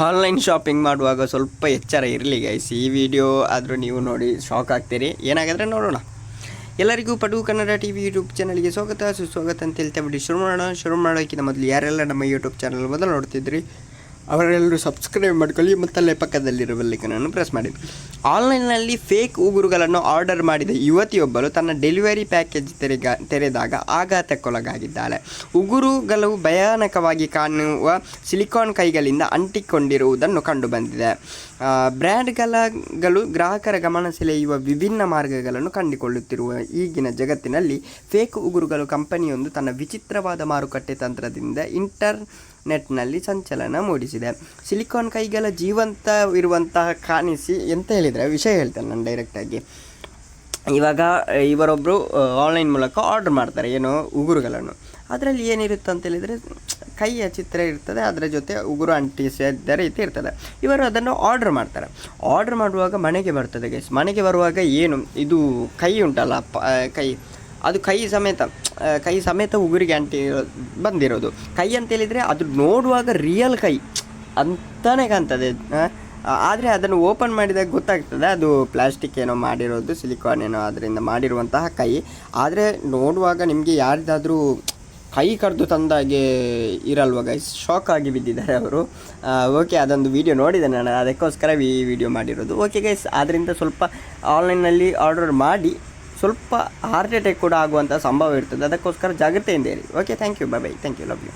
Online shopping ಮಾಡುವಾಗ ಸ್ವಲ್ಪ ಎಚ್ಚರ ಇರಲಿ ಗೈಸ್ ಈ ವಿಡಿಯೋ ಆದರೂ ನೀವು ನೋಡಿ ಶಾಕ್ ಆಗ್ತೀರಿ. ಏನಾಗಿದ್ರೆ ನೋಡೋಣ. ಎಲ್ಲರಿಗೂ Padu Kannada T V YouTube ಚಾನಲ್ಗೆ ಸ್ವಾಗತ, ಸುಸ್ವಾಗತ ಅಂತ ಹೇಳ್ತಾ ಬಿಡಿ ಶುರು ಮಾಡೋಣ. ಶುರು ಮಾಡೋಕ್ಕಿಂತ ಮೊದಲು ಯಾರೆಲ್ಲ ನಮ್ಮ ಯೂಟ್ಯೂಬ್ ಚಾನಲ್ ಮೊದಲು ನೋಡ್ತಿದ್ರಿ? ಅವರೆಲ್ಲರೂ ಸಬ್ಸ್ಕ್ರೈಬ್ ಮಾಡ್ಕೊಳ್ಳಿ, ಮತ್ತಲ್ಲೇ ಪಕ್ಕದಲ್ಲಿರುವ ಬೆಲ್ಲೈಕನನ್ನು ಪ್ರೆಸ್ ಮಾಡಿ. ಆನ್ಲೈನ್ನಲ್ಲಿ ಫೇಕ್ ಉಗುರುಗಳನ್ನು ಆರ್ಡರ್ ಮಾಡಿದ ಯುವತಿಯೊಬ್ಬರು ತನ್ನ ಡೆಲಿವರಿ ಪ್ಯಾಕೇಜ್ ತೆರೆಗ, ತೆರೆದಾಗ ಆಘಾತಕ್ಕೊಳಗಾಗಿದ್ದಾಳೆ. ಉಗುರುಗಳು ಭಯಾನಕವಾಗಿ ಕಾಣುವ ಸಿಲಿಕಾನ್ ಕೈಗಳಿಂದ ಅಂಟಿಕೊಂಡಿರುವುದನ್ನು ಕಂಡುಬಂದಿದೆ. ಬ್ರ್ಯಾಂಡ್ಗಳಗಳು ಗ್ರಾಹಕರ ಗಮನ ಸೆಳೆಯುವ ವಿಭಿನ್ನ ಮಾರ್ಗಗಳನ್ನು ಕಂಡುಕೊಳ್ಳುತ್ತಿರುವ ಈಗಿನ ಜಗತ್ತಿನಲ್ಲಿ ಫೇಕ್ ಉಗುರುಗಳು ಕಂಪನಿಯೊಂದು ತನ್ನ ವಿಚಿತ್ರವಾದ ಮಾರುಕಟ್ಟೆ ತಂತ್ರದಿಂದ ಇಂಟರ್ನೆಟ್ನಲ್ಲಿ ಸಂಚಲನ ಮೂಡಿಸಿದೆ. ಸಿಲಿಕಾನ್ ಕೈಗಳ ಜೀವಂತ ಇರುವಂತಹ ಕಾಣಿಸಿ ಎಂತ ಹೇಳಿದರೆ, ವಿಷಯ ಹೇಳ್ತೇನೆ ನಾನು ಡೈರೆಕ್ಟಾಗಿ ಇವಾಗ ಇವರೊಬ್ಬರು ಆನ್ಲೈನ್ ಮೂಲಕ ಆರ್ಡ್ರ್ ಮಾಡ್ತಾರೆ, ಏನು ಉಗುರುಗಳನ್ನು. ಅದರಲ್ಲಿ ಏನಿರುತ್ತೆ ಅಂತ ಹೇಳಿದರೆ ಕೈಯ ಚಿತ್ರ ಇರ್ತದೆ, ಅದರ ಜೊತೆ ಉಗುರು ಅಂಟಿಸಿದ ರೀತಿ ಇರ್ತದೆ. ಇವರು ಅದನ್ನು ಆರ್ಡರ್ ಮಾಡ್ತಾರೆ. ಆರ್ಡರ್ ಮಾಡುವಾಗ ಮನೆಗೆ ಬರ್ತದೆ ಗೈಸ್ ಮನೆಗೆ ಬರುವಾಗ ಏನು, ಇದು ಕೈ ಉಂಟಲ್ಲ ಕೈ, ಅದು ಕೈ ಸಮೇತ ಕೈ ಸಮೇತ ಉಗುರಿಗೆ ಅಂಟಿ ಬಂದಿರೋದು. ಕೈ ಅಂತ ಹೇಳಿದರೆ ಅದು ನೋಡುವಾಗ ರಿಯಲ್ ಕೈ. ಅಂತಲೇ ಕಾಣ್ತದೆ ಆದರೆ ಅದನ್ನು ಓಪನ್ ಮಾಡಿದಾಗ ಗೊತ್ತಾಗ್ತದೆ, ಅದು ಪ್ಲಾಸ್ಟಿಕ್ ಏನೋ ಮಾಡಿರೋದು ಸಿಲಿಕಾನ್ ಏನೋ ಅದರಿಂದ ಮಾಡಿರುವಂತಹ ಕೈ. ಆದರೆ ನೋಡುವಾಗ ನಿಮಗೆ ಯಾರಿದಾದರೂ ಕೈ ಕರೆದು ತಂದಾಗೆ ಇರಲ್ವ ಗೈಸ್ ಶಾಕ್ ಆಗಿ ಬಿದ್ದಿದ್ದಾರೆ ಅವರು. ಓಕೆ ಅದೊಂದು ವಿಡಿಯೋ ನೋಡಿದೆ ನಾನು. ಅದಕ್ಕೋಸ್ಕರ ಈ ವಿಡಿಯೋ ಮಾಡಿರೋದು. ಓಕೆ ಗೈಸ್ ಆದ್ದರಿಂದ ಸ್ವಲ್ಪ ಆನ್ಲೈನಲ್ಲಿ ಆರ್ಡರ್ ಮಾಡಿ ಸ್ವಲ್ಪ ಹಾರ್ಟ್ ಅಟ್ಯಾಕ್ ಕೂಡ ಆಗುವಂಥ ಸಂಭವ ಇರ್ತದೆ. ಅದಕ್ಕೋಸ್ಕರ ಜಾಗ್ರತೆಯಿಂದ ಇರಿ. Okay thank you bye bye thank you love you